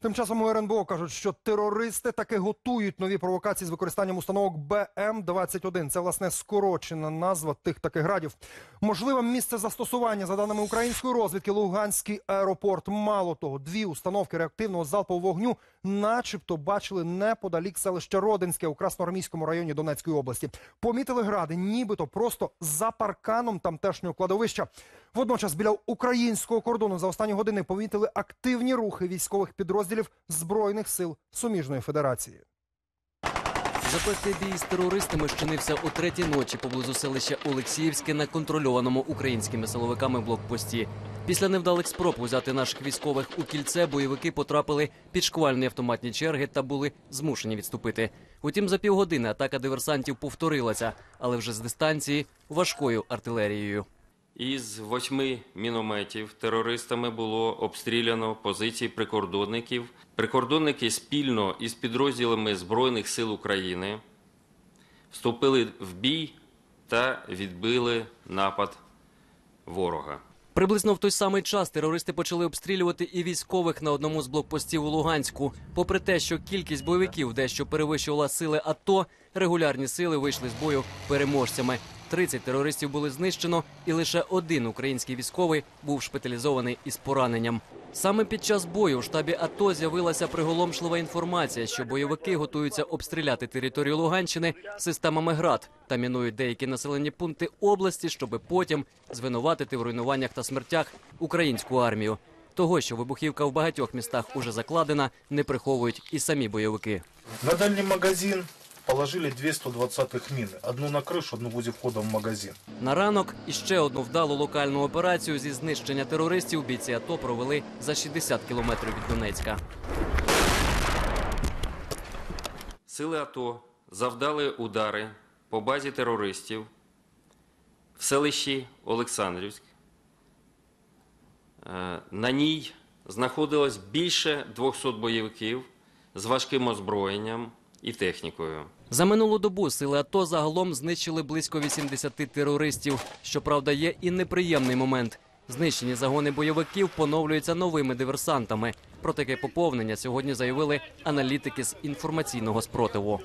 Тим часом у РНБО кажуть, що терористи таки готують нові провокації з використанням установок БМ-21. Це власне скорочена назва тих таких градів. Можливе місце застосування за даними української розвідки. Луганський аеропорт. Мало того, дві установки реактивного залпового вогню, начебто, бачили неподалік селища Родинське у Красноармійському районі Донецької області. Помітили гради, нібито просто за парканом тамтешнього кладовища. Водночас біля українського кордону за останні години помітили активні рухи військових підрозділів збройних сил суміжної федерації. Запеклий бій з терористами щинився о третій ночі поблизу селища Олексіївське на контрольованому українськими силовиками блокпості. Після невдалих спроб взяти наших військових у кільце бойовики потрапили під шквальні автоматні черги та були змушені відступити. Утім, за півгодини атака диверсантів повторилася, але вже з дистанції важкою артилерією. Із восьми мінометів терористами було обстріляно позиції прикордонників. Прикордонники спільно із підрозділами Збройних сил України вступили в бій та відбили напад ворога. Приблизно в той самий час терористи почали обстрілювати і військових на одному з блокпостів у Луганську. Попри те, що кількість бойовиків дещо перевищувала сили АТО, регулярні сили вийшли з бою переможцями. 30 терористів були знищено, і лише один український військовий був шпиталізований із пораненням. Саме під час бою у штабі АТО з'явилася приголомшлива інформація, що бойовики готуються обстріляти територію Луганщини системами ГРАД та мінують деякі населені пункти області, щоби потім звинуватити в руйнуваннях та смертях українську армію. Того, що вибухівка в багатьох містах уже закладена, не приховують і самі бойовики. На дальний магазин положили две 120-х мины. Одну на крышу, одну возле входа в магазин. На ранок іще одну вдалу локальну операцію зі знищення терористів бійці АТО провели за 60 кілометрів від Донецька. Сили АТО завдали удари по базі терористів в селищі Олександрівськ. Е, На ній знаходилось більше 200 бойовиків з важким озброєнням і технікою. За минулу добу сили АТО загалом знищили близько 80 терористів. Щоправда, є і неприємний момент. Знищені загони бойовиків поновлюються новими диверсантами. Про таке поповнення сьогодні заявили аналітики з інформаційного спротиву.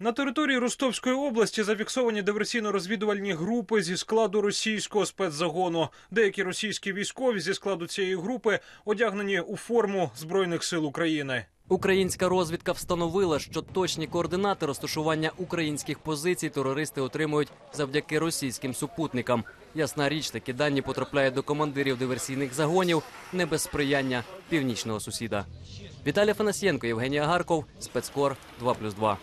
На території Ростовської області зафіксовані диверсійно-розвідувальні групи зі складу російського спецзагону. Деякі російські військові зі складу цієї групи одягнені у форму збройних сил України. Українська розвідка встановила, що точні координати розташування українських позицій терористи отримують завдяки російським супутникам. Ясна річ, такі дані потрапляють до командирів диверсійних загонів не без сприяння північного сусіда. Віталій Фанасьєнко, Євгенія Гарков, спецкор 2+,2.